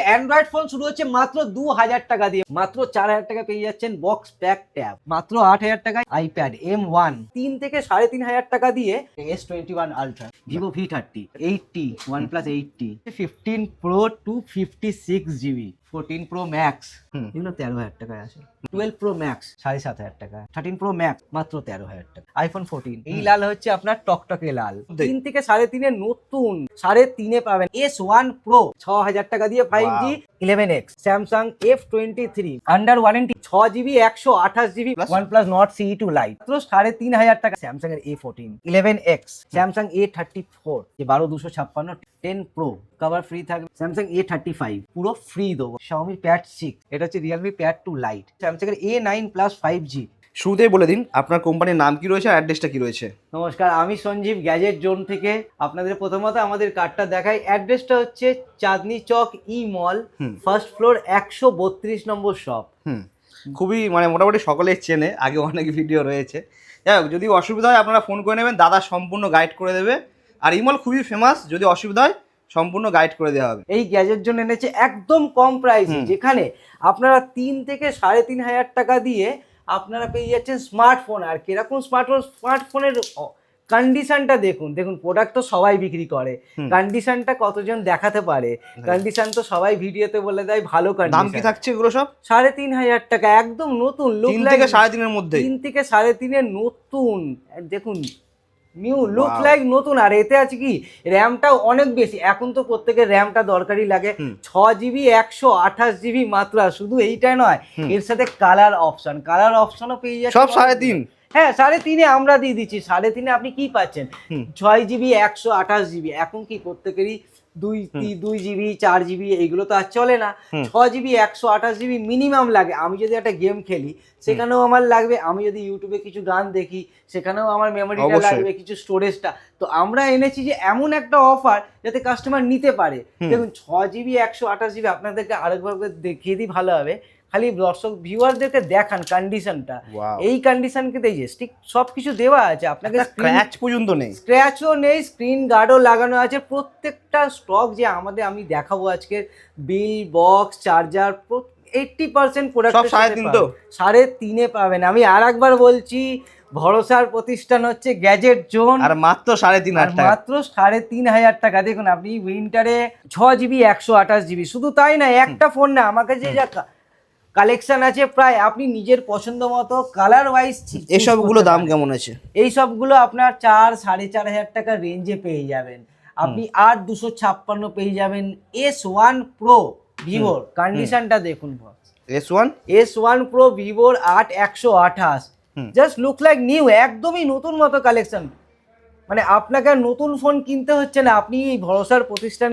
Android phone শুরু হচ্ছে মাত্র দু হাজার টাকা দিয়ে। মাত্র চার হাজার টাকা পেয়ে যাচ্ছেন বক্স প্যাক ট্যাব মাত্র আট হাজার টাকায় আইপ্যাড এম ওয়ান তিন থেকে সাড়ে তিন হাজার টাকা দিয়ে S twenty one ultra Vivo V thirty eighty one plus eighty fifteen pro two fifty six GB fourteen pro max এগুলো তেরো হাজার টাকায় আসে টুয়েলভ প্রো ম্যাক্স সাড়ে সাত হাজার টাকা। থার্টিন প্রো ম্যাক্স মাত্র তেরো হাজার টাকা। আইফোন ফোরটিন এই লাল হচ্ছে আপনার টকটকে লাল। তিন থেকে সাড়ে তিনে নতুন সাড়ে তিনে পাবেন এস ওয়ান প্রো ছ হাজার টাকা দিয়ে five G eleven X Samsung F twenty three under warranty ছ জিবি একশো আঠাশ GB? OnePlus Nord CE two lite মাত্র সাড়ে তিন হাজার টাকা স্যামসাং এর A fourteen eleven X Samsung A thirty four যে বারো দুশো ছাপ্পান্ন টেন প্রো কভার ফ্রি থাকবে। স্যামসাং এ থার্টি ফাইভ পুরো ফ্রি দেবো। শাওমি প্যাড সিক্স এটা হচ্ছে Realme pad two lite Samsung এর A nine plus five G শুরুতেই বলে দিন আপনার কোম্পানির নাম কি রয়েছে অ্যাড্রেসটা কি রয়েছে? নমস্কার আমি সঞ্জীব গ্যাজেট জোন থেকে। আপনাদের প্রথমত আমাদের কার্ডটা দেখাই। অ্যাড্রেসটা হচ্ছে চাঁদনি চক ই মল। ফার্স্ট ফ্লোর একশো বত্রিশ নম্বর শপ হুম। খুবই মানে মোটামুটি সকলেই চেনে আগে অনেক ভিডিও রয়েছে। যাই হোক যদি অসুবিধা হয় আপনারা ফোন করে নেবেন দাদা সম্পূর্ণ গাইড করে দেবে। আর ইমল খুবই ফেমাস যদি অসুবিধা হয় সম্পূর্ণ গাইড করে দেওয়া হবে। এই গ্যাজেট জন্য এনেছে একদম কম প্রাইস যেখানে আপনারা তিন থেকে সাড়ে তিন হাজার টাকা দিয়ে আপনারা পেয়ে যাচ্ছেন স্মার্টফোন আর কীরকম স্মার্টফোন স্মার্টফোনের কন্ডিশনটা দেখুন। দেখুন প্রোডাক্ট তো সবাই বিক্রি করে। কন্ডিশনটা কতজন দেখাতে পারে? কন্ডিশন তো সবাই ভিডিওতে বলে দেয় ভালো দাম কি থাকছে এগুলো সব? সাড়ে তিন হাজার টাকা একদম নতুন লুক থেকে সাড়ে তিনের মধ্যে তিন থেকে সাড়ে তিনের নতুন। দেখুন নিউ লুক লাইক নতুন। আর এতে আছে কি? র্যামটাও অনেক বেশি। এখন তো প্রত্যেকের র্যামটা দরকারি লাগে। ছ জিবি একশো আঠাশ জিবি মাত্র। শুধু এইটাই নয় এর সাথে কালার অপশন কালার অপশনও পেয়ে যাচ্ছে সব সাড়ে তিন। হ্যাঁ সাড়ে তিনে আমরা দিয়ে দিচ্ছি। সাড়ে তিনে আপনি কি পাচ্ছেন? ছয় জিবি একশো আঠাশ জিবি এখন কি প্রত্যেকেরই দুই দুই জিবি চার জিবি এইগুলো তো আর চলে না। ছ জিবি একশো আঠাশ জিবি মিনিমাম লাগে। আমি যদি একটা গেম খেলি সেখানেও আমার লাগবে। আমি যদি ইউটিউবে কিছু গান দেখি সেখানেও আমার মেমোরিটা লাগবে কিছু স্টোরেজটা তো আমরা এনেছি যে এমন একটা অফার যাতে কাস্টমার নিতে পারে। দেখুন ছ জিবি একশো আঠাশ জিবি আপনাদেরকে আরেকভাবে দেখিয়ে দিই ভালো হবে। খালি দর্শক ভিউয়ারদেরকে দেখান কন্ডিশনটা. এই কন্ডিশনকে দিয়ে যে স্টিক সব কিছু দেওয়া আছে আপনাকে স্ক্র্যাচ পর্যন্ত নেই। স্ক্র্যাচও নেই স্ক্রিন গার্ডও লাগানো আছে। প্রত্যেকটা স্টক যে আমাদের আমি দেখাবো আজকে bill box charger eighty percent product সাড়ে তিন তো? সাড়ে তিনে পাবেন। আমি আর একবার বলছি ভরসার প্রতিষ্ঠান হচ্ছে গ্যাজেট জোন আর মাত্র সাড়ে তিন হাজার টাকা। মাত্র সাড়ে তিন হাজার টাকা। দেখুন আপনি উইন্টারে ছ জিবি একশো আঠাশ জিবি শুধু তাই না একটা ফোন না আমার কাছে যা কালেকশন আছে প্রায় আপনি নিজের পছন্দ মতো কালার ওয়াইজ এসবগুলো দাম কেমন আছে? এই সবগুলো আপনার চার সাড়ে চার হাজার টাকার রেঞ্জে পেয়ে যাবেন। আপনি আট দুশো ছাপ্পান্ন পেয়ে যাবেন এস ওয়ান প্রো ভিভোর কন্ডিশনটা দেখুন S one S one pro ভিভোর আট একশো আঠাশ। জাস্ট লুক লাইক নিউ একদমই নতুন মতো কালেকশন মানে আপনাকে আর নতুন ফোন কিনতে হচ্ছে না। আপনি এই ভরসার প্রতিষ্ঠান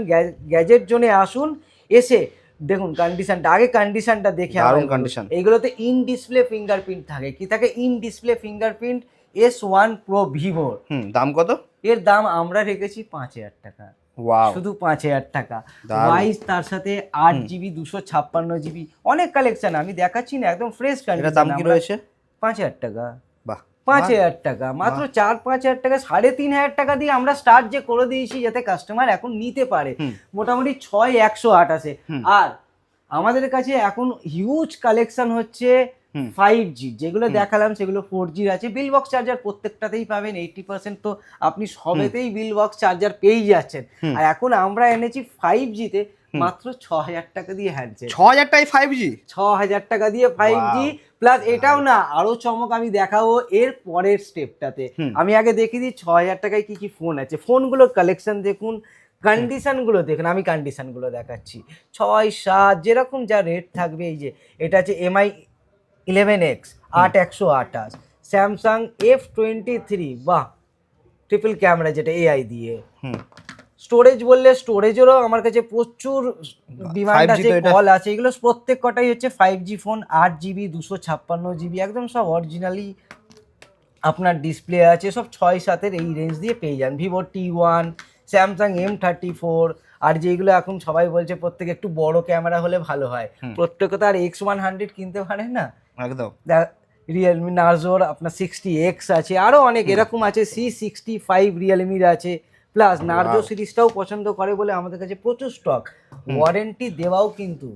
গ্যাজেট জোনে আসুন এসে দেখুন কন্ডিশনটা আগে কন্ডিশনটা দেখে দারুণ কন্ডিশন। এইগুলোতে ইন ডিসপ্লে ফিঙ্গারপ্রিন্ট থাকে। কি থাকে? In display fingerprint S one pro ভিভোর হুম দাম কত? এর দাম আমরা রেখেছি পাঁচ হাজার টাকা। ওয়াও শুধু পাঁচ হাজার টাকা। দারুণ। তার সাথে আট জিবি দুশো ছাপ্পান্ন জিবি অনেক কালেকশন আমি দেখাচ্ছি না একদম ফ্রেশ এটার দাম কি রয়েছে? পাঁচ হাজার টাকা। পাঁচ হাজার টাকা মাত্র চার পাঁচ হাজার টাকা সাড়ে তিন হাজার টাকা দিয়ে আমরা স্টার্ট যে করে দিয়েছি যাতে কাস্টমার এখন নিতে পারে। মোটামুটি ছয় একশো আঠাশে হুম। আর আমাদের কাছে এখন হিউজ কালেকশন হচ্ছে ফাইভ জি যেগুলো দেখালাম সেগুলো ফোর জির আছে। বিল বক্স চার্জার প্রত্যেকটাতেই পাবেন এইটি পার্সেন্ট তো আপনি সবেতেই বিল বক্স চার্জার পেয়েই যাচ্ছেন। আর এখন আমরা এনেছি ফাইভ জিতে মাত্র ছ হাজার টাকা দিয়ে হ্যান্ডসেট ছ হাজার টাকায় ফাইভ জি ছ হাজার টাকা দিয়ে ফাইভ জি প্লাস এটাও না আরও চমক আমি দেখাবো এর পরের স্টেপটাতে আমি আগে দেখিয়ে দিই ছ হাজার টাকায় কি কি ফোন আছে। ফোনগুলোর কালেকশন দেখুন কন্ডিশনগুলো দেখুন আমি কন্ডিশনগুলো দেখাচ্ছি। ছয় সাত যেরকম যা রেট থাকবে এই যে এটা আছে এমআই ইলেভেন এক্স আট একশো আঠাশ স্যামসাং এফ টোয়েন্টি থ্রি বাহ ট্রিপল ক্যামেরা যেটা এআই দিয়ে। স্টোরেজ বললে স্টোরেজেরও আমার কাছে প্রচুর ডিমান্ড আছে কল আছে এগুলো প্রত্যেক কটাই হচ্ছে ফাইভ জি ফোন আট জিবি দুশো ছাপ্পান্ন জিবি একদম সব অরিজিনালি আপনার ডিসপ্লে আছে সব ছয় সাতের এই রেঞ্জ দিয়ে পেয়ে যান। Vivo T one Samsung M thirty four আর যেগুলো এখন সবাই বলছে প্রত্যেকে একটু বড় ক্যামেরা হলে ভালো হয়। প্রত্যেকে তো আর এক্স ওয়ান হান্ড্রেড কিনতে পারে না। একদম। রিয়েলমি নার্জোর আপনার সিক্সটি এক্স আছে আরও অনেক এরকম আছে সি সিক্সটি ফাইভ রিয়েলমির আছে। প্লাস নার্জো সিরিজটাও পছন্দ করে বলে আমাদের কাছে প্রচুর স্টক ওয়ারেন্টি দেওয়াও কিন্তু।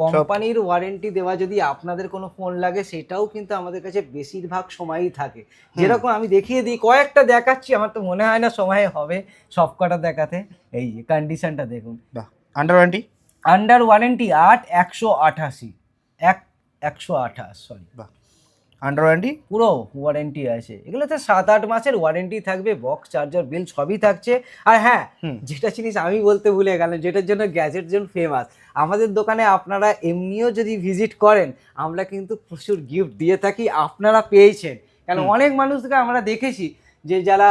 কোম্পানির ওয়ারেন্টি দেওয়া যদি আপনাদের কোনো ফোন লাগে সেটাও কিন্তু আমাদের কাছে বেশিরভাগ সময়ই থাকে। যেরকম আমি দেখিয়ে দিই কয়েকটা দেখাচ্ছি আমার তো মনে হয় না সময় হবে সবকটা দেখাতে। এই যে কন্ডিশনটা দেখুন। বাহ আন্ডার ওয়ারেন্টি আন্ডার ওয়ারেন্টি আট একশো আঠাশি। এক একশো আঠাশ সরি বাহ। আন্ডার ওয়ারেন্টি পুরো ওয়ারেন্টি আছে। এগুলোতে সাত আট মাসের ওয়ারেন্টি থাকবে বক্স চার্জার বিল সবই থাকছে। আর হ্যাঁ যেটা জিনিস আমি বলতে ভুলে গেলাম যেটার জন্য গ্যাজেট জন্য ফেমাস আমাদের দোকানে আপনারা এমনিও যদি ভিজিট করেন আমরা কিন্তু প্রচুর গিফট দিয়ে থাকি আপনারা পেয়েছেন। কেন অনেক মানুষকে আমরা দেখেছি যে যারা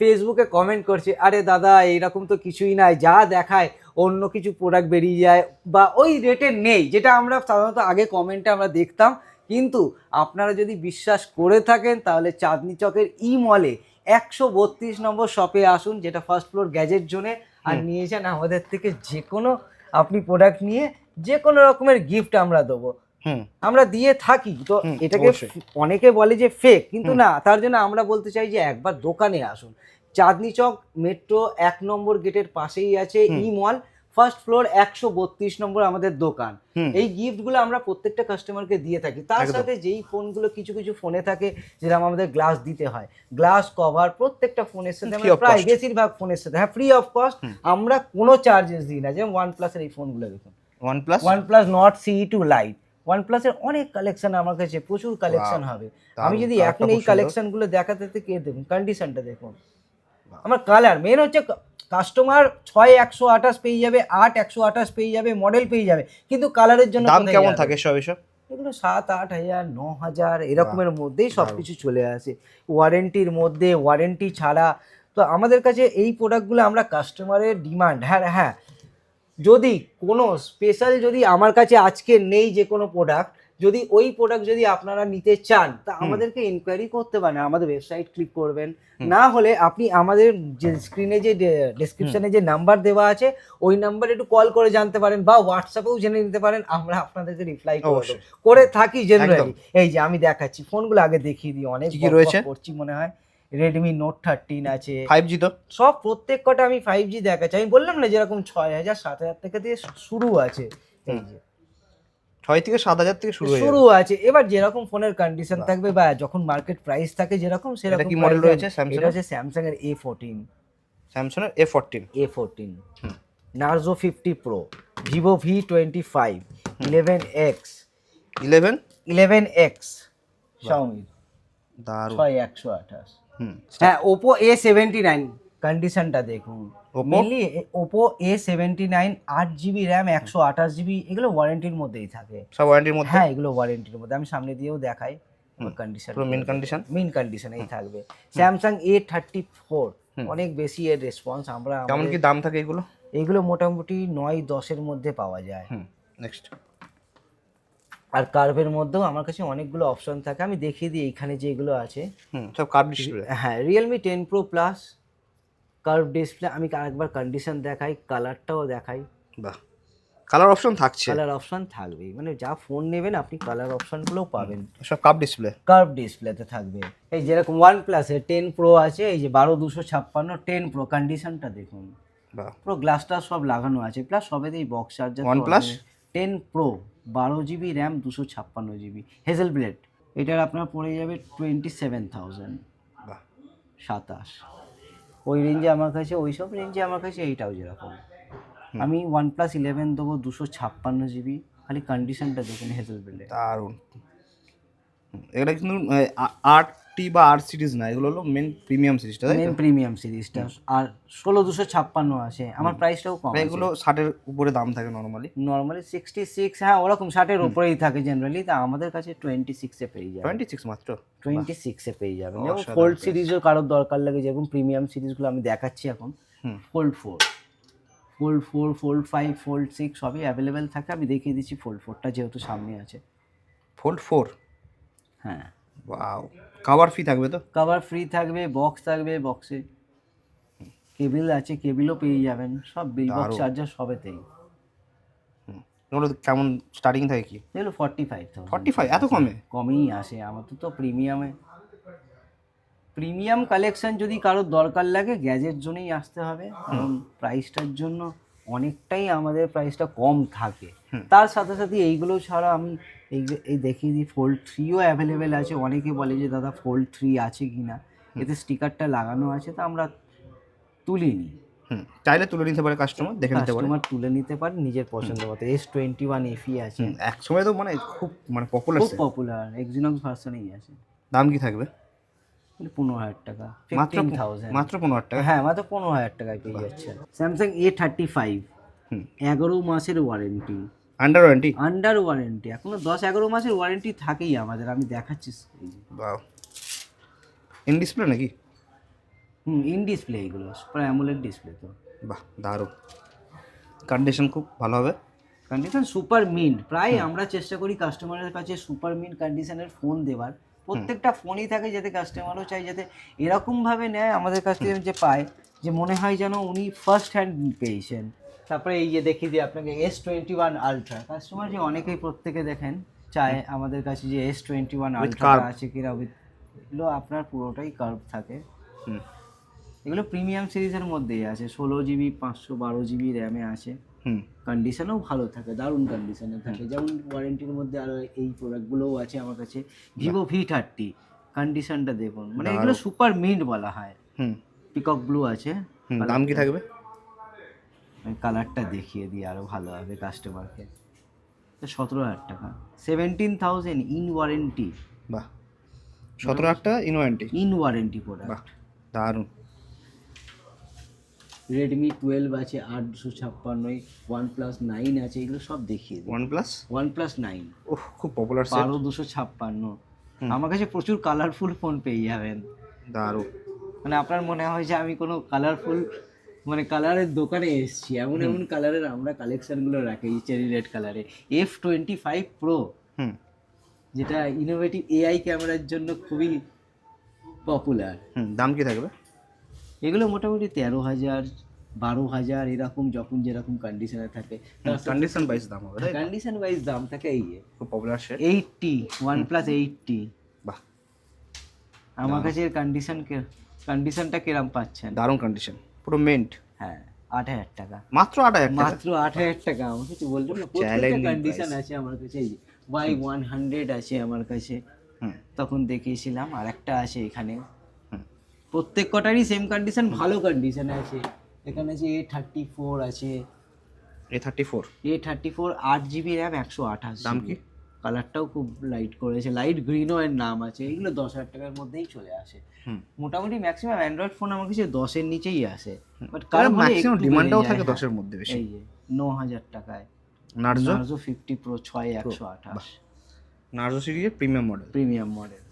ফেসবুকে কমেন্ট করছে আরে দাদা এইরকম তো কিছুই নাই যা দেখায় অন্য কিছু প্রোডাক্ট বেরিয়ে যায়। বা ওই রেটে নেই যেটা আমরা সাধারণত আগে কমেন্টে আমরা দেখতাম। কিন্তু আপনারা যদি বিশ্বাস করে থাকেন তাহলে চাঁদনি চকের ই মলে একশো বত্রিশ নম্বর শপে আসুন যেটা ফার্স্ট ফ্লোর গ্যাজেট জোনে আর নিয়ে যান আমাদের থেকে যে কোনো আপনি প্রোডাক্ট নিয়ে যে কোনো রকমের গিফট আমরা দেবো। আমরা দিয়ে থাকি তো এটাকে অনেকে বলে যে ফেক কিন্তু না তার জন্য আমরা বলতে চাই যে একবার দোকানে আসুন। চাঁদনি চক মেট্রো এক নম্বর গেটের পাশেই আছে। ই মল ফার্স্ট ফ্লোর একশো বত্রিশ নম্বর আমাদের দোকান এই গিফটগুলো আমরা প্রত্যেকটা কাস্টমারকে দিয়ে থাকি তার সাথে যেই ফোনগুলো কিছু কিছু ফোনে থাকে যেরকম আমাদের গ্লাস দিতে হয় গ্লাস কভার প্রত্যেকটা ফোনের সাথে আমরা প্রায় বেশিরভাগ ফোনের সাথে হ্যাঁ ফ্রি অফ কস্ট আমরা কোনো চার্জেস দিই না যেমন ওয়ান প্লাসের এই ফোনগুলো দেখুন OnePlus OnePlus Nord C two lite one প্লাসের অনেক কালেকশন আমার কাছে প্রচুর কালেকশন হবে আমি যদি এখন এই। কালেকশনগুলো দেখাতে থেকে দেখুন কন্ডিশনটা দেখুন আমার কালার মেন হচ্ছে কাস্টমার ছয় একশো আঠাশ পেয়ে যাবে আট একশো আঠাশ পেয়ে যাবে মডেল পেয়ে যাবে কিন্তু কালারের জন্য দাম কেমন? থাকে সব এসব? এগুলো সাত আট হাজার ন হাজার এরকমের মধ্যেই সব কিছু চলে আসে। ওয়ারেন্টির মধ্যে ওয়ারেন্টি ছাড়া। তো আমাদের কাছে এই প্রোডাক্টগুলো আমরা কাস্টমারের ডিমান্ড হ্যাঁ হ্যাঁ। যদি কোনো স্পেশাল যদি আমার কাছে আজকে নেই যে কোনো প্রোডাক্ট যদি ওই প্রোডাক্ট যদি আপনারা নিতে চান তা আমাদেরকে ইনকোয়ারি করতে পারেন আমাদের ওয়েবসাইট ক্লিক করবেন। না হলে আপনি আমাদের যে স্ক্রিনে যে ডেসক্রিপশনে যে নাম্বার দেওয়া আছে ওই নাম্বারে একটু কল করে জানতে পারেন বা হোয়াটসঅ্যাপেও জেনে নিতে পারেন আমরা আপনাদেরকে রিপ্লাই করব করে থাকি জেনারেলি। এই যে আমি দেখাচ্ছি ফোনগুলো আগে দেখিয়ে দিই অনেক কি রয়েছে? করছি মনে হয়। রেডমি নোট থার্টিন আছে। ফাইভ জি তো? সব প্রত্যেক কটা আমি ফাইভ জি দেখাচ্ছি। আমি বললাম না যেরকম ছয় হাজার সাত হাজার থেকে দিয়ে শুরু আছে। এই যে। ছয় থেকে সাত হাজার থেকে শুরু শুরু আছে। এবার যেরকম ফোনের কন্ডিশন থাকবে বা যখন মার্কেট প্রাইস থাকে যেরকম সেরকম কি থাকবে। রয়েছে Samsung আছে? স্যামসাং এর এ ফোরটিন স্যামসং এর A fourteen A fourteen Narzo fifty pro Vivo V twenty five eleven X eleven eleven X শাওমির দারুণ। ছয় একশো আঠাশ। হুম। হ্যাঁ ওপো এ সেভেন্টি নাইন কন্ডিশনটা দেখুন? Mainly Oppo A seventy nine আট জিবি র্যাম একশো আঠাশ জিবি এগুলো ওয়ারেন্টির মধ্যেই থাকে। সব ওয়ারেন্টির মধ্যে? হ্যাঁ এগুলো ওয়ারেন্টির মধ্যে। আমি সামনে দিয়েও দেখাই। কন্ডিশন মেন কন্ডিশন মেন কন্ডিশনেই থাকবে। স্যামসাং এ থার্টি ফোর অনেক বেশি এর রেসপন্স আমরা কেমন কি দাম থাকে এগুলো? এগুলো মোটামুটি নয় দশের মধ্যে পাওয়া যায়। নেক্সট আর কার্ভের মধ্যেও আমার কাছে অনেকগুলো অপশন থাকে। আমি দেখিয়ে দিই এইখানে যেগুলো আছে। সব কার্ভ ডিসপ্লে হ্যাঁ Realme ten pro plus curve display আমি আরেকবার কন্ডিশন দেখাই কালারটাও দেখাই। বাহ। কালার অপশন থাকছে। কালার অপশন থাকবেই। মানে যা ফোন নেবেন আপনি কালার অপশনগুলোও পাবেন। সব কার্ভ ডিসপ্লে কার্ভ ডিসপ্লেতে থাকবে। এই যেরকম ওয়ান প্লাসে টেন প্রো আছে এই যে বারো দুশো ছাপ্পান্ন টেন প্রো কন্ডিশনটা দেখুন। বাহ। পুরো গ্লাসটা সব লাগানো আছে প্লাস সবেতেই box charger OnePlus ten pro বারো জিবি র্যাম দুশো ছাপ্পান্ন জিবি হেজেল ব্লেড এটার আপনার পড়ে যাবে টোয়েন্টি সেভেন থাউজেন্ড বাহ। সাতাশ। ওই রেঞ্জে আমার কাছে ওই সব রেঞ্জে আমার কাছে এইটাও যেরকম। আমি ওয়ান প্লাস ইলেভেন দেবো দুশো ছাপ্পান্ন জিবি খালি কন্ডিশনটা দেখুন হেজেল বিল্ডে দারুণ। এটা কিন্তু আটটি বা আর সিরিজ না এগুলো হলো মেন প্রিমিয়াম সিরিজটা মেন প্রিমিয়াম সিরিজটা। আর ষোলো দুশো ছাপ্পান্ন আছে আমার প্রাইসটাও কম এগুলো ষাটের উপরে দাম থাকে নর্মালি নর্মালি সিক্সটি সিক্স হ্যাঁ ওরকম ষাটের উপরেই থাকে জেনারেলি তা আমাদের কাছে টোয়েন্টি সিক্সে পেয়ে যাবে। টোয়েন্টি সিক্স মাত্র টোয়েন্টি সিক্সে পেয়ে যাবেন ফোল্ড। সিরিজও কারোর দরকার লাগে যেরকম প্রিমিয়াম সিরিজগুলো আমি দেখাচ্ছি এখন। হুম। Fold four fold four fold five fold six সবই অ্যাভেলেবেল থাকে। আমি দেখিয়ে দিচ্ছি ফোল্ড ফোরটা যেহেতু সামনে আছে। ফোল্ড ফোর হ্যাঁ। ওয়াও কাভার ফি থাকবে তো? কভার ফ্রি থাকবে বক্স থাকবে বক্সে কেবিল আছে কেবিলও পেয়ে যাবেন। সব বিল বক্স চার্জার সবেতেই। এগুলো কেমন স্টার্টিং থাকে কি? এগুলো ফর্টি ফাইভ ফর্টি ফাইভ এত কমে? কমেই আসে। আমার তো প্রিমিয়ামে প্রিমিয়াম কালেকশন যদি কারোর দরকার লাগে গ্যাজেট জন্যই আসতে হবে। কারণ প্রাইসটার জন্য অনেকটাই আমাদের প্রাইসটা কম থাকে। তার সাথে সাথে এইগুলো ছাড়া আমি এই যে- এই দেখিয়ে দিই ফোল্ড থ্রিও অ্যাভেলেবেল আছে। অনেকে বলে যে দাদা ফোল্ড থ্রি আছে কি না এতে স্টিকারটা লাগানো আছে তো আমরা তুলিনি হুম চাইলে তুলে নিতে পারে কাস্টমার দেখে নিতে পারে। কাস্টমার তুলে নিতে পারে নিজের পছন্দ মতো। এস টোয়েন্টি ওয়ান এফি আছে। এক সময় তো মানে খুব মানে পপুলার খুব পপুলার এক্সিনক্স ভার্সনেই আছে। দাম কি থাকবে? মানে পনেরো হাজার টাকা। মাত্র থাউজেন্ড মাত্র পনেরো হাজার টাকা? হ্যাঁ মাত্র পনেরো হাজার টাকায় পেয়ে যাচ্ছে। স্যামসাং এ থার্টি ফাইভ এগারো মাসের warranty under warranty under warranty এখনও দশ এগারো মাসের ওয়ারেন্টি থাকেই আমাদের। আমি দেখাচ্ছি ইন ডিসপ্লে নাকি? হুম ইন ডিসপ্লে এগুলো। সুপার অ্যামোলেড ডিসপ্লে তো। বাহ দারুণ। কন্ডিশন খুব ভালো হবে। কন্ডিশন সুপার মিন্ট প্রায় আমরা চেষ্টা করি কাস্টমারের কাছে সুপার মিন্ট কন্ডিশনের ফোন দেওয়ার প্রত্যেকটা ফোনই থাকে যাতে কাস্টমারও চাই যাতে এরকমভাবে নেয় আমাদের কাছ থেকে যে পায় যে মনে হয় যেন উনি ফার্স্ট হ্যান্ড পেয়েছেন। তারপরে এই যে দেখিয়ে দিই আপনাকে S twenty one ultra customer যে অনেকেই প্রত্যেকে দেখেন চায় আমাদের কাছে যে এস টোয়েন্টি ওয়ান আলট্রা আছে কিনা এগুলো আপনার পুরোটাই কার্ভ থাকে। এগুলো প্রিমিয়াম সিরিজের মধ্যেই আছে। ষোলো জিবি পাঁচশো বারো জিবি র্যামে আছে। হুম। কন্ডিশনও ভালো থাকে দারুণ কন্ডিশনে থাকে। যেমন ওয়ারেন্টির মধ্যে আরও এই প্রোডাক্টগুলোও আছে আমার কাছে। ভিভো ভি থার্টি কন্ডিশনটা দেখুন। মানে এগুলো সুপার মিন্ট বলা হয়। হুম। পিকক ব্লু আছে। দাম কি থাকবে? কালারটা দেখিয়ে দিই আরও ভালো হবে কাস্টমারকে সতেরো হাজার টাকা। সেভেন্টিন থাউজেন্ড ইন ওয়ারেন্টি বাহ। সতেরো হাজার টাকা ইন ওয়ারেন্টি ইন ওয়ারেন্টি বাহ প্রোডাক্ট দারুণ। রেডমি টুয়েলভ আছে আট দুশো ছাপ্পান্নই ওয়ান প্লাস নাইন আছে এগুলো সব দেখিয়ে দিই। One plus one plus nine ওহ খুব পপুলার বারো দুশো ছাপ্পান্ন। আমার কাছে প্রচুর কালারফুল ফোন পেয়ে যাবেন। দারুণ। মানে আপনার মনে হয় যে আমি কোনো কালারফুল মানে কালারের দোকানে এসেছি। এমন এমন কালারের আমরা কালেকশনগুলো রাখি চেরি রেড কালারে এফ টোয়েন্টি ফাইভ প্রো হুম। যেটা ইনোভেটিভ এআই ক্যামেরার জন্য খুবই পপুলার হুম দাম কি থাকবে? এগুলো মোটামুটি তেরো হাজার বারো হাজার এরকম যখন যেরকম কন্ডিশনে থাকে। কন্ডিশন বাইস দাম হবে কন্ডিশন ওয়াইজ দাম থাকে এই খুব popular set eighty one plus eighty বাহ। আমার কাছে এর কন্ডিশন কন্ডিশনটা কিরম পাচ্ছেন? দারুণ কন্ডিশন পুরো মেন্ট হ্যাঁ আট হাজার টাকা। মাত্র আট হাজার মাত্র আট হাজার টাকা আমার কাছে বললাম না প্রত্যেকটা কন্ডিশন আছে আমার কাছে এই ওয়াই ওয়ান হান্ড্রেড আছে আমার কাছে। হুম। তখন দেখিয়েছিলাম আর একটা আছে এখানে। প্রত্যেক কটারই সেম কন্ডিশন ভালো কন্ডিশন আছে। এখানে আছে এ থার্টি ফোর আছে। A thirty four A thirty four আট জিবি র্যাম একশো আঠাশ দাম কি? কালারটাও খুব লাইট করেছে। লাইট গ্রিনও এর নাম আছে। এগুলো দশ হাজার টাকার মধ্যেই চলে আসে। মোটামুটি ম্যাক্সিমাম অ্যান্ড্রয়েড ফোন আমার কাছে দশের নিচেই আসে। বাট ম্যাক্সিমাম ডিমান্ডটাও থাকে দশের মধ্যে বেশি। এই যে ন হাজার টাকায়। নার্জো নার্জো ফিফটি প্রো ছয় একশো আঠাশ। নার্জো সিরিজের প্রিমিয়াম মডেল প্রিমিয়াম মডেল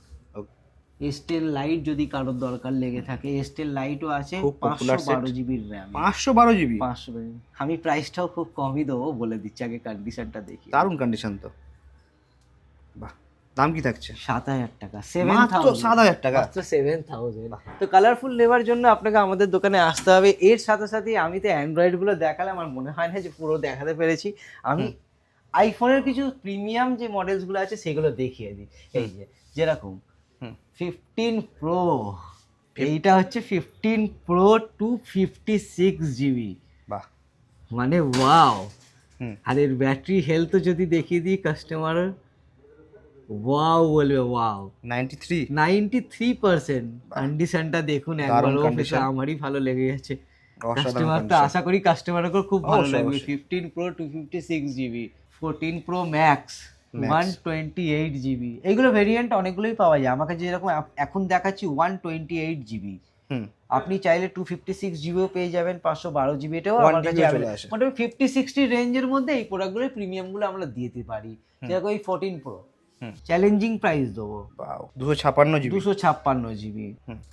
এস্টেল লাইট যদি কারোর দরকার লেগে থাকে এস্টেল লাইটও আছে পাঁচশো বারো জিবির র্যাম পাঁচশো বারো জিবি পাঁচশো আমি প্রাইসটাও খুব কমই দেবো বলে দিচ্ছি আগে কন্ডিশনটা দেখি। দারুণ কন্ডিশন তো। বাহ দাম কি থাকছে? সাত হাজার টাকা সেভেন সাত হাজার টাকা? মাত্র সেভেন থাউজেন্ড তো কালারফুল নেবার জন্য আপনাকে আমাদের দোকানে আসতে হবে। এর সাথে সাথে আমি তো অ্যান্ড্রয়েডগুলো দেখালে আমার মনে হয় না যে পুরো দেখাতে পেরেছি। আমি আইফোনের কিছু প্রিমিয়াম যে মডেলসগুলো আছে সেগুলো দেখিয়ে দিই। এই যে যেরকম ফিফটিন প্রো এইটা হচ্ছে fifteen pro two fifty six GB বাহ। মানে ওয়াও হুম। আর এর ব্যাটারি হেলথও যদি দেখিয়ে দিই কাস্টমার ওয়াও বলবে wow ninety three ninety three percent কন্ডিশনটা দেখুন একবার ও আমারই ভালো লেগে গেছে। কাস্টমার তো আশা করি কাস্টমারকেও খুব ভালো লাগবে। অবশ্যই। Fifteen pro two fifty six GB fourteen pro max Max। One twenty eight GB এইগুলো ভেরিয়েন্ট অনেকগুলোই পাওয়া যায়। আমার কাছে যেরকম এখন দেখাচ্ছি ওয়ান টোয়েন্টি এইট জিবি হুম। আপনি চাইলে টু ফিফটি সিক্স জিবিও পেয়ে যাবেন পাঁচশো বারো জিবি এটাও আমার কাছে। মোটামুটি ফিফটি সিক্সটি রেঞ্জের মধ্যে এই প্রোডাক্টগুলো প্রিমিয়ামগুলো আমরা দিতে পারি। যেরকম এই ফোরটিন প্রো। চ্যালেঞ্জিং প্রাইস দেবো। দুশো ছাপান্ন জিবি দুশো ছাপ্পান্ন জিবি।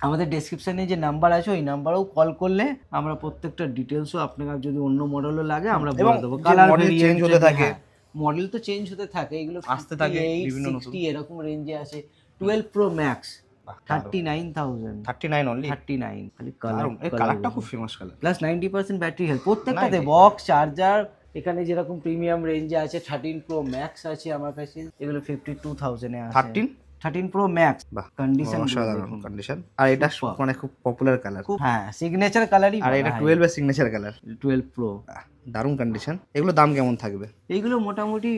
আমাদের ডেসক্রিপশনে যে নাম্বার আছে ওই নাম্বারেও কল করলে আমরা প্রত্যেকটা ডিটেলসও আপনাকে যদি অন্য মডেলও লাগে আমরা বলে দেবো। কালার change হতে থাকে। মডেল তো চেঞ্জ হতে থাকে এগুলো আসতে থাকে বিভিন্ন এরকম রেঞ্জে আছে twelve pro max thirty nine thousand thirty nine only thirty nine খালি কালার কালারটা খুব famous colour plus ninety percent battery health প্রত্যেকটাতে বক্স চার্জার এখানে যেরকম প্রিমিয়াম রেঞ্জে আছে থার্টিন প্রো ম্যাক্স আছে আমার কাছে। এগুলো ফিফটি টু থাউজেন্ডে আছে। Thirteen thirteen pro max condition অসাধারণ কন্ডিশন আর এটা মানে খুব পপুলার কালার হ্যাঁ সিগনেচার কালারই আর এটা টুয়েলভ এর সিগনেচার কালার টুয়েলভ প্রো দারুণ কন্ডিশন এগুলো দাম কেমন থাকবে? এইগুলো মোটামুটি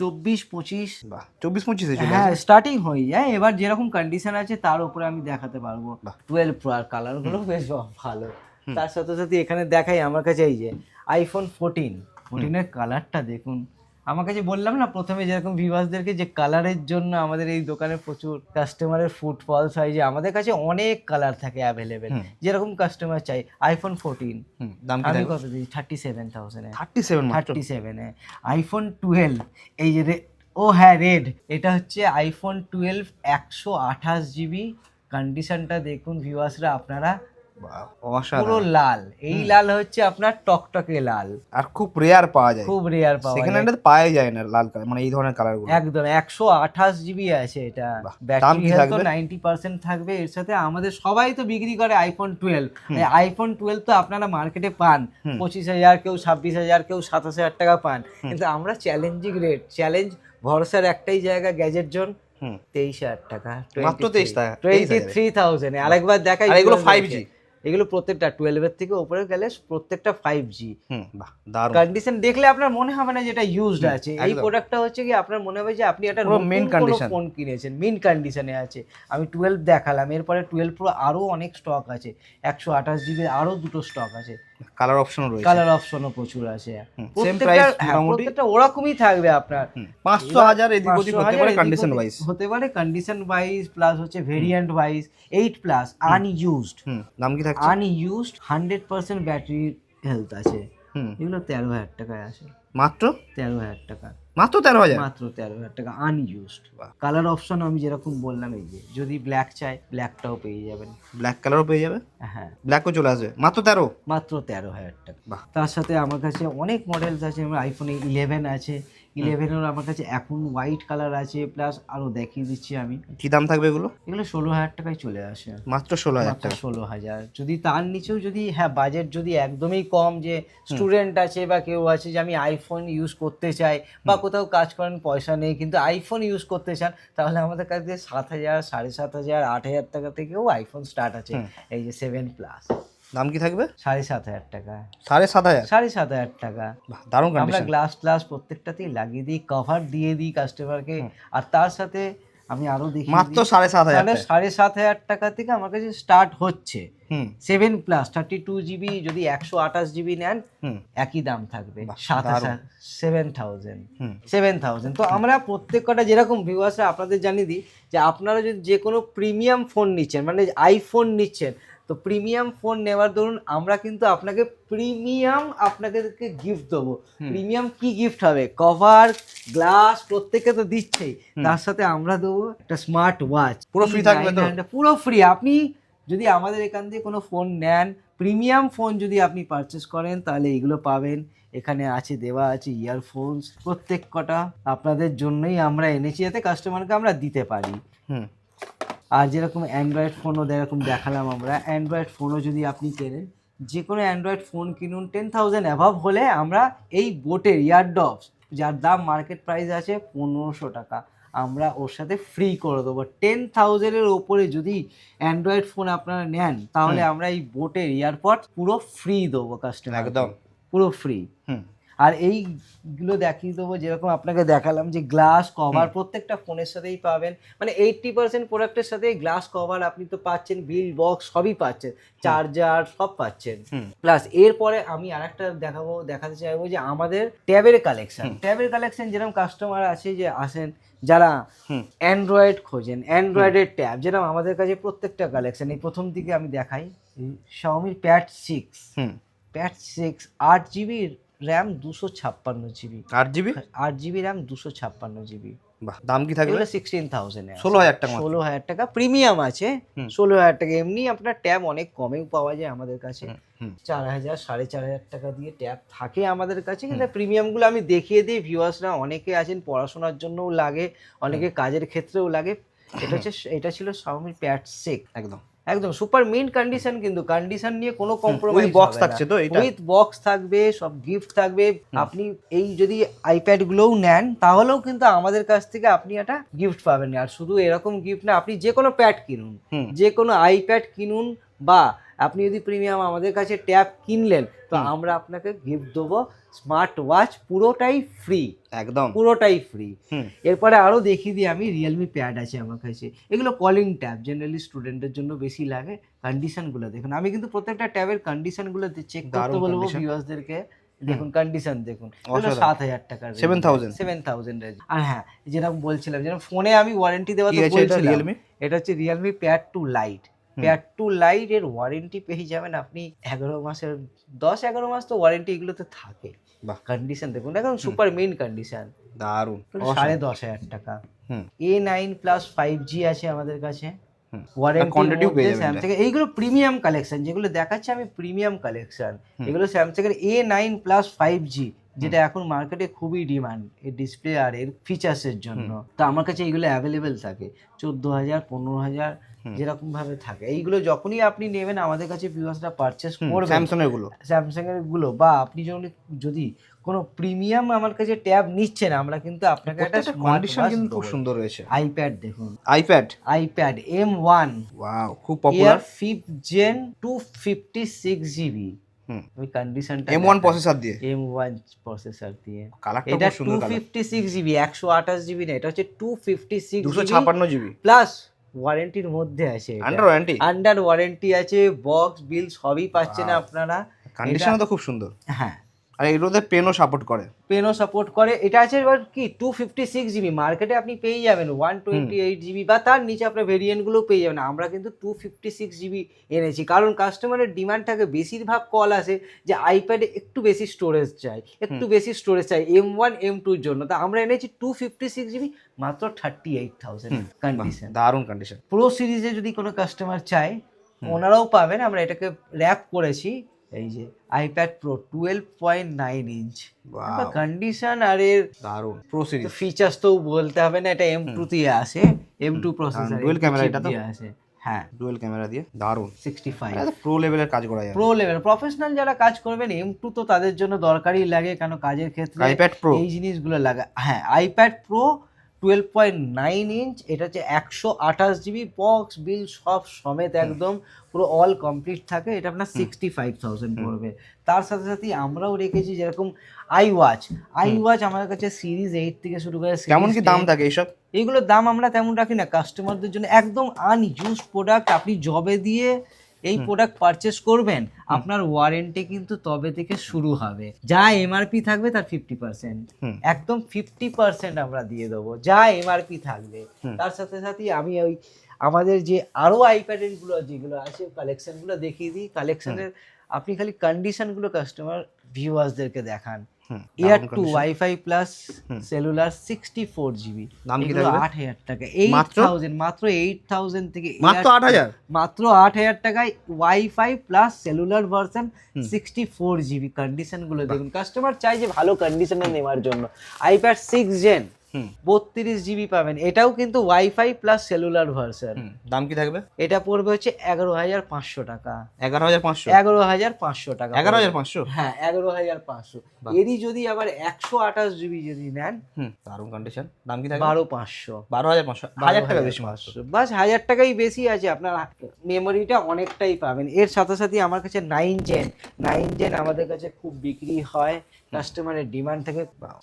চব্বিশ পঁচিশ। বাহ চব্বিশ পঁচিশে হ্যাঁ স্টার্টিং হয়ে যায়। এবার যেরকম কন্ডিশন আছে তার উপরে আমি দেখাতে পারব। টুয়েলভ প্রো আর কালারগুলো বেশ ভালো। তার সাথে সাথে এখানে দেখাই আমার কাছে এই যে আইফোন ফোরটিন ফোরটিনের কালারটা দেখুন। আমার কাছে বললাম না প্রথমে যেরকম ভিভাসদেরকে যে কালারের জন্য আমাদের এই দোকানে প্রচুর কাস্টমারের ফুটফলস হয় যে আমাদের কাছে অনেক কালার থাকে অ্যাভেলেবেল যেরকম কাস্টমার চাই আইফোন ফোরটিন দাম আমি কত দিই? Thirty seven thousand thirty seven thirty সেভেনে আইফোন টুয়েলভ এই যে ও হ্যাঁ রেড এটা হচ্ছে আইফোন টুয়েলভ একশো আঠাশ জিবি কন্ডিশনটা দেখুন ভিউয়ার্সরা আপনারা পুরো লাল। এই লাল হচ্ছে আপনার টকটকে লাল। আর খুব রেয়ার পাওয়া যায়। খুব রেয়ার পাওয়া সেকেন্ড যায়। হ্যান্ডে পাওয়া যায় না লাল কালার মানে এই ধরনের কালারগুলো। একদম একশো আঠাশ জিবি আছে এটা। ব্যাটারি হেলথ নাইনটি পার্সেন্ট থাকবে? এর সাথে আমাদের সবাই তো বিক্রি করে আইফোন টুয়েলভ আইফোন টুয়েলভ তো আপনারা মার্কেটে পান। পঁচিশ হাজার কেউ ছাব্বিশ হাজার কেউ সাতাশ হাজার টাকা পান। কিন্তু আমরা চ্যালেঞ্জিং রেট চ্যালেঞ্জ ভরসার একটাই জায়গা গ্যাজেট জোন তেইশ হাজার টাকা। মাত্র 23 টাকা, টোয়েন্টি থ্রি থাউজেন্ড আরেকবার দেখাই এগুলো viewers 5G? এগুলো প্রত্যেকটা টুয়েলভের থেকে উপরে গেলে প্রত্যেকটা ফাইভ জি কন্ডিশন দেখলে আপনার মনে হবে না যেটা ইউজড আছে। এই প্রোডাক্টটা হচ্ছে কি আপনার মনে হবে যে আপনি একটা মেন নতুন mint কোনো condition। ফোন কিনেছেন মেন কন্ডিশনে আছে। আমি টুয়েলভ দেখালাম এরপরে টুয়েলভ প্রো আরও অনেক স্টক আছে। একশো আঠাশ জিবি আরও দুটো স্টক আছে। কালার অপশনও রয়েছে। কালার অপশনও প্রচুর আছে। সেম প্রাইস হ্যাঁ, মোটামুটি? প্রত্যেকটা ওরকমই থাকবে আপনার। হুম, পাঁচশো এবার হাজার এদিক ওদিক হতে পারে কন্ডিশন ওয়াইজ হতে পারে কন্ডিশন ওয়াইজ প্লাস হচ্ছে ভেরিয়েন্ট ওয়াইজ 8 প্লাস আনইউজড নাম দাম কি থাকছে? Unused hundred percent battery health আছে। এগুলো তেরো হাজার টাকায় আসে। মাত্র? তেরো হাজার টাকা। মাত্র তেরো হাজার? মাত্র তেরো হাজার টাকা আনইউজড। কালার অপশন আমি যেরকম বললাম এই যে যদি ব্ল্যাক চাই ব্ল্যাকটাও পেয়ে যাবেন। ব্ল্যাক কালারও পেয়ে যাবে? হ্যাঁ। ব্ল্যাকও চলে আসবে। মাত্র তেরো? মাত্র তেরো হাজার টাকা। বাহ। তার সাথে আমার কাছে অনেক মডেলস আছে আমার আইফোনে ইলেভেন আছে ইলেভেনের আমার কাছে এখন হোয়াইট কালার আছে প্লাস আরও দেখিয়ে দিচ্ছি আমি। কি দাম থাকবে এগুলো? এগুলো ষোলো হাজার টাকায় চলে আসে। মাত্র ষোলো হাজার টাকা। ষোলো হাজার। যদি তার নিচেও যদি হ্যাঁ বাজেট যদি একদমই কম যে স্টুডেন্ট আছে বা কেউ আছে যে আমি আইফোন ইউজ করতে চাই বা কোথাও কাজ করেন পয়সা নেই কিন্তু আইফোন ইউজ করতে চান তাহলে আমাদের কাছে সাত হাজার সাড়ে সাত হাজার আট হাজার টাকা থেকেও আইফোন স্টার্ট আছে। এই যে সেভেন প্লাস দাম কি থাকবে? সাড়ে সাত হাজার টাকা। সাড়ে সাত হাজার? সাড়ে সাত হাজার টাকা। দারুণ আমরা গ্লাস গ্লাস প্রত্যেকটাতেই লাগিয়ে দিই কভার দিয়ে দিই কাস্টমারকে আর তার সাথে আমি আরও দেখি মাত্র সাড়ে সাত হাজার সাড়ে সাত হাজার টাকা থেকে আমার কাছে স্টার্ট হচ্ছে। Seven plus thirty two GB যদি একশো আঠাশ জিবি নেন একই দাম থাকবে। সাত হাজার সেভেন থাউজেন্ড সেভেন থাউজেন্ড তো আমরা প্রত্যেক কটা যেরকম ভিউয়ার্সরা আপনাদের জানিয়ে দিই যে আপনারা যদি যে কোনো প্রিমিয়াম ফোন নিচ্ছেন মানে আইফোন নিচ্ছেন তো প্রিমিয়াম ফোন নেওয়ার ধরুন আমরা কিন্তু আপনাকে প্রিমিয়াম আপনাদেরকে গিফট দেবো। প্রিমিয়াম কি গিফট হবে? কভার গ্লাস প্রত্যেকে তো দিচ্ছেই। তার সাথে আমরা দেবো একটা স্মার্ট ওয়াচ পুরো ফ্রি থাকবে তো? পুরো ফ্রি আপনি যদি আমাদের এখান থেকে কোনো ফোন নেন প্রিমিয়াম ফোন যদি আপনি পারচেস করেন তাহলে এগুলো পাবেন। এখানে আছে দেওয়া আছে ইয়ারফোনস প্রত্যেক কটা আপনাদের জন্যই আমরা এনেছি যাতে কাস্টমারকে আমরা দিতে পারি। হুম। আর যেরকম অ্যান্ড্রয়েড ফোনও যেরকম দেখালাম আমরা। অ্যান্ড্রয়েড ফোনও যদি আপনি কেনেন যে কোনো অ্যান্ড্রয়েড ফোন কিনুন টেন থাউজেন্ড অ্যাভাব হলে আমরা এই বোটের ইয়ারডপস যার দাম মার্কেট প্রাইস আছে পনেরোশো টাকা আমরা ওর সাথে ফ্রি করে দেবো। টেন থাউজেন্ডের ওপরে যদি অ্যান্ড্রয়েড ফোন আপনারা নেন তাহলে আমরা এই বোটের ইয়ারপড পুরো ফ্রি দেবো কাস্টমার একদম। পুরো ফ্রি হুম। আর এইগুলো দেখিয়ে দেবো যেরকম আপনাকে দেখালাম যে গ্লাস কভার প্রত্যেকটা ফোনের সাথেই পাবেন। মানে এইটটি পার্সেন্ট প্রোডাক্টের সাথে গ্লাস কভার আপনি তো পাচ্ছেন বিল বক্স সবই পাচ্ছেন চার্জার সব পাচ্ছেন। প্লাস এরপরে আমি আর একটা দেখাবো দেখাতে চাইব যে আমাদের ট্যাবের কালেকশন ট্যাবের কালেকশন যেরকম কাস্টমার আছে যে আসেন যারা অ্যান্ড্রয়েড খোঁজেন অ্যান্ড্রয়েডের ট্যাব যেরকম আমাদের কাছে প্রত্যেকটা কালেকশন এই প্রথম দিকে আমি দেখাই শাওমির প্যাট সিক্স প্যাড সিক্স আট জিবি র্যাম দুশো ছাপ্পান্ন জিবি আট জিবি আট জিবি র্যাম দুশো ছাপ্পান্ন জিবি বাহ দাম কি থাকবে? সিক্সটিন থাউজেন্ড ষোলো হাজার টাকা। ষোলো হাজার টাকা প্রিমিয়াম আছে। ষোলো হাজার টাকা এমনি আপনার ট্যাব অনেক কমেও পাওয়া যায় আমাদের কাছে। চার হাজার সাড়ে চার হাজার টাকা দিয়ে ট্যাব থাকে আমাদের কাছে কিন্তু প্রিমিয়ামগুলো আমি দেখিয়ে দিই ভিউয়ার্সরা অনেকে আছেন পড়াশোনার জন্যও লাগে অনেকে কাজের ক্ষেত্রেও লাগে। এটা হচ্ছে এটা ছিল শাওমির প্যাড সিক্স একদম। একদম সুপার মিন কন্ডিশন কিন্তু কন্ডিশন নিয়ে কোনো কম্প্রোমাইজ বক্স থাকছে তো এটা? উইথ বক্স থাকবে সব গিফট থাকবে। আপনি এই যদি আইপ্যাড গুলোও নেন তাহলেও কিন্তু আমাদের কাছ থেকে আপনি একটা গিফট পাবেন। আর শুধু এরকম গিফট না আপনি যে কোনো প্যাড কিনুন। যে কোনো আইপ্যাড কিনুন বা আপনি যদি প্রিমিয়াম আমাদের কাছে ট্যাব কিনলেন তো আমরা আপনাকে গিফট দেবো স্মার্ট ওয়াচ পুরোটাই ফ্রি একদম। পুরোটাই ফ্রি এরপরে আরও দেখিয়ে দিই আমি রিয়েলমি প্যাড আছে আমার কাছে। এগুলো কলিং ট্যাব জেনারেলি স্টুডেন্টের জন্য বেশি লাগে। কন্ডিশনগুলো দেখুন আমি কিন্তু প্রত্যেকটা ট্যাবের কন্ডিশনগুলো চেক করতে বলব। ভিউয়ার্সদেরকে দেখুন কন্ডিশন দেখুন। সাত হাজার টাকার 7,000 সেভেন থাউজেন্ড আর হ্যাঁ যেরকম বলছিলাম যেরকম ফোনে আমি ওয়ারেন্টি দেওয়া তো বলছিলাম। এটা হচ্ছে Realme pad two lite pad two লাইটের ওয়ারেন্টি পেয়ে যাবেন আপনি এগারো মাসের দশ এগারো মাস তো ওয়ারেন্টি এগুলোতে থাকে। কন্ডিশন দেখুন এখন সুপার মেইন কন্ডিশন দারুণ সাড়ে দশ হাজার টাকা। A nine plus five G আছে আমাদের কাছে। ওয়ারেন্টি স্যামসাং এইগুলো প্রিমিয়াম কালেকশন যেগুলো দেখাচ্ছি আমি প্রিমিয়াম কালেকশন এগুলো স্যামসাং এর A nine plus five G যেটা এখন মার্কেটে খুবই ডিমান্ড এর ডিসপ্লে আর এর ফিচার্সের জন্য। তো আমার কাছে এগুলো অ্যাভেলেবেল থাকে। চোদ্দ হাজার পনেরো হাজার যেরকম ভাবে থাকে। এইগুলো যখনই আপনি নেবেন আমাদের কাছে ভিউয়ার্সরা পারচেস করবেন। স্যামসাং এরগুলো স্যামসাং এরগুলো। বা আপনি যদি যদি কোনো প্রিমিয়াম আমার কাছে ট্যাব নিচ্ছেন আমরা কিন্তু আপনাকে একটা কন্ডিশন কিন্তু খুব সুন্দর রয়েছে। আইপ্যাড দেখুন। IPad iPad M one wow খুব popular fifth gen two fifty six GB ওই কন্ডিশনটা এম ওয়ান প্রসেসর দিয়ে? এম ওয়ান প্রসেসর দিয়ে। কালারটা এটা খুব টু সুন্দর কালার ফিফটি সিক্স জিবি একশো আঠাশ জিবি না এটা হচ্ছে টু ফিফটি সিক্স দুশো ছাপান্ন জিবি প্লাস ওয়ারেন্টির মধ্যে আছে আন্ডার ওয়ারেন্টি আন্ডার ওয়ারেন্টি আছে বক্স বিল সবই পাচ্ছেন আপনারা। কন্ডিশন তো খুব সুন্দর। হ্যাঁ। আর এগুলোতে পেনও সাপোর্ট করে। পেনও সাপোর্ট করে। এটা আছে এবার কি? টু ফিফটি সিক্স জিবি মার্কেটে আপনি পেয়ে যাবেন। ওয়ান টোয়েন্টি এইট জিবি বা তার নিচে আপনার ভেরিয়েন্টগুলো পেয়ে যাবেন। আমরা কিন্তু টু ফিফটি সিক্স জিবি এনেছি। কারণ কাস্টমারের ডিমান্ড থাকে। বেশিরভাগ কল আসে যে আইপ্যাডে একটু বেশি স্টোরেজ চাই একটু বেশি স্টোরেজ চাই এম ওয়ান এম টুর জন্য। তা আমরা এনেছি টু ফিফটি সিক্স জিবি মাত্র থার্টি এইট থাউজেন্ড কন্ডিশন দারুণ কন্ডিশন প্রো সিরিজে যদি কোনো কাস্টমার চায় ওনারাও পাবেন। আমরা এটাকে র্যাপ করেছি। এই যে iPad pro twelve point nine inch condition আর এর দারুণ। প্রো সিরিজ ফিচার্স তো বলতে হবে না এটা এম টু দিয়ে আসে। M two processor dual camera এটা তো? আসে। হ্যাঁ। ডুয়েল ক্যামেরা দিয়ে দারুণ। সিক্সটি ফাইভ প্রো লেভেলের কাজ করা যায়। প্রো লেভেল প্রফেশনাল যারা কাজ করবেন এম টু তো তাদের জন্য দরকারই লাগে কেন কাজের ক্ষেত্রে আইপ্যাড প্রো এই জিনিসগুলো লাগা হ্যাঁ iPad pro twelve point nine inch এটা হচ্ছে একশো আঠাশ জিবি বক্স বিল সব সমেত একদম পুরো অল কমপ্লিট থাকে। এটা আপনার সিক্সটি ফাইভ থাউজেন্ড পড়বে। তার সাথে সাথে আমরাও রেখেছি যেরকম আই ওয়াচ আই ওয়াচ আমাদের কাছে সিরিজ এইট থেকে শুরু করে কেমন কি দাম থাকে এইসব? এইগুলোর দাম আমরা তেমন রাখি না। কাস্টমারদের জন্য একদম আনইউজ প্রোডাক্ট আপনি জবে দিয়ে এই প্রোডাক্ট পারচেস করবেন আপনার ওয়ারেন্টি কিন্তু তবে থেকে শুরু হবে। যা এমআরপি থাকবে তার ফিফটি পার্সেন্ট। একদম ফিফটি পার্সেন্ট আমরা দিয়ে দেবো। যা এমআরপি থাকবে। তার সাথে সাথে আমি ওই আমাদের যে আরও আইপ্যাডেরগুলো যেগুলো আছে কালেকশনগুলো দেখিয়ে দিই। কালেকশনের আপনি খালি কন্ডিশনগুলো কাস্টমার ভিউয়ার্সদেরকে দেখান। Air two WiFi plus cellular sixty four GB দাম কি থাকবে? আট হাজার টাকা। এইট থাউজেন্ড মাত্র এইট থাউজেন্ড থেকে মাত্র আট হাজার? মাত্র আট হাজার টাকায় WiFi plus cellular version sixty four GB কন্ডিশনগুলো দেখুন। কাস্টমার চাই যে ভালো কন্ডিশনে নেওয়ার জন্য। আইপ্যাড সিক্স জেন বত্রিশ জিবি পাবেন। এটাও কিন্তু ওয়াইফাই প্লাস সেলুলার ভার্সন দাম কি থাকবে? এটা পড়বে হচ্ছে এগারো হাজার পাঁচশো টাকা। এগারো হাজার পাঁচশো? এগারো হাজার পাঁচশো টাকা এগারো হাজার। পাঁচশো? হ্যাঁ এগারো হাজার পাঁচশো। এরই যদি আবার একশো আঠাশ জিবি যদি নেন দারুণ কন্ডিশন দাম কি থাকবে? বারো পাঁচশো। বারো হাজার পাঁচশো। হাজার টাকা বেশি মাত্র বাস হাজার টাকাই বেশি আছে আপনার মেমোরিটা অনেকটাই পাবেন। এর সাথে সাথে আমার কাছে নাইন জেন নাইন জেন আমাদের কাছে খুব বিক্রি হয়। কাস্টমারের ডিমান্ড থেকে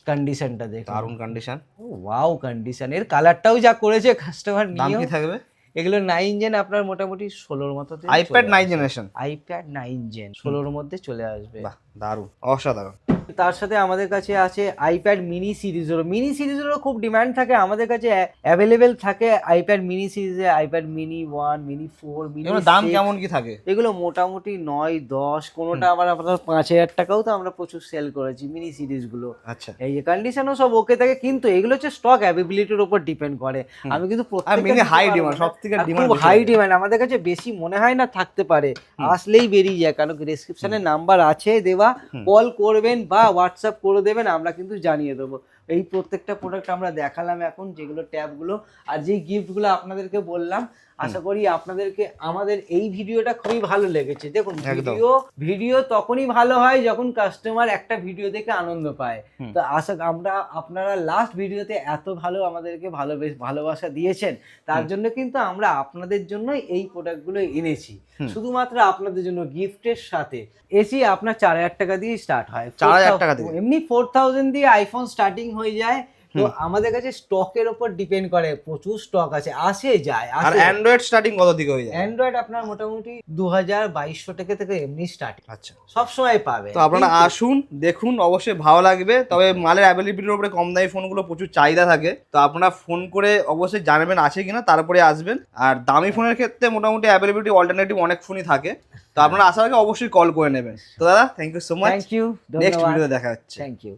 কন্ডিশনটা দেখে দারুণ কন্ডিশন ওয়াও কন্ডিশন এর কালারটাও যা করেছে কাস্টমার দাম কি থাকবে? এগুলো নাইন জেন আপনার মোটামুটি ষোলোর মতো iPad nine generation iPad nine gen ষোলোর মধ্যে চলে আসবে। দারুণ অসাধারণ। তার সাথে আমাদের কাছে আছে আইপ্যাড মিনি সিরিজেরও মিনি সিরিজেরও খুব ডিমান্ড থাকে আমাদের কাছে অ্যাভেলেবেল থাকে আইপ্যাড মিনি সিরিজে iPad mini one mini four mini দাম কেমন কি থাকে? এগুলো মোটামুটি নয় দশ কোনোটা আবার আপনার পাঁচ হাজার টাকাও তো আমরা প্রচুর সেল করেছি মিনি সিরিজগুলো আচ্ছা। এই কন্ডিশনও সব ওকে থাকে কিন্তু এগুলো হচ্ছে স্টক অ্যাভেবিলিটির উপর ডিপেন্ড করে। আমি কিন্তু mini high সব থেকে হাই ডিমান্ড আমাদের কাছে বেশি মনে হয় না থাকতে পারে। আসলেই বেরিয়ে যায় কারণ ডেসক্রিপশনে নাম্বার আছে দেওয়া কল করবেন বা হোয়াটসঅ্যাপ করে দেবেন, আমরা কিন্তু জানিয়ে দেবো। এই প্রত্যেকটা প্রোডাক্ট আমরা দেখালাম এখন, যেগুলো ট্যাবগুলো আর যেই গিফটগুলো আপনাদেরকে বললাম আশা করি আপনাদেরকে আমাদের এই ভিডিওটা খুবই ভালো লেগেছে। দেখুন ভিডিও ভিডিও তখনই ভালো হয় যখন কাস্টমার একটা ভিডিও দেখে আনন্দ পায়। তো আশা আমরা আপনারা লাস্ট ভিডিওতে এত ভালো আমাদেরকে ভালোবেস ভালোবাসা দিয়েছেন তার জন্য কিন্তু আমরা আপনাদের জন্য এই প্রোডাক্টগুলো এনেছি। শুধুমাত্র আপনাদের জন্য গিফটের সাথে। এসি আপনার চার হাজার টাকা দিয়ে স্টার্ট হয়। 4,000 টাকা দিয়ে? এমনি ফোর থাউজেন্ড দিয়ে আইফোন স্টার্টিং হয়ে যায়। তো আমাদের কাছে স্টকের উপর ডিপেন্ড করে প্রচুর স্টক আছে আসে যায় আর অ্যান্ড্রয়েড স্টার্টিং কত দিকে হয়ে যায়? অ্যান্ড্রয়েড আপনার মোটামুটি দু হাজার বাইশশো টাকা থেকে এমনি স্টার্টিং আচ্ছা। সবসময় পাবে। তো আপনারা আসুন দেখুন অবশ্যই ভালো লাগবে। তবে মালের অ্যাভেলেবিলিটির উপরে কম দামি ফোনগুলো প্রচুর চাহিদা থাকে। তো আপনারা ফোন করে অবশ্যই জানাবেন আছে কিনা তারপরে আসবেন। আর দামি ফোনের ক্ষেত্রে মোটামুটি অ্যাভেলেবিলিটি অল্টারনেটিভ অনেক ফোনই থাকে। তো আপনারা আসার আগে অবশ্যই কল করে নেবেন। তো দাদা thank you so much thank you next video দেখা হচ্ছে। Thank you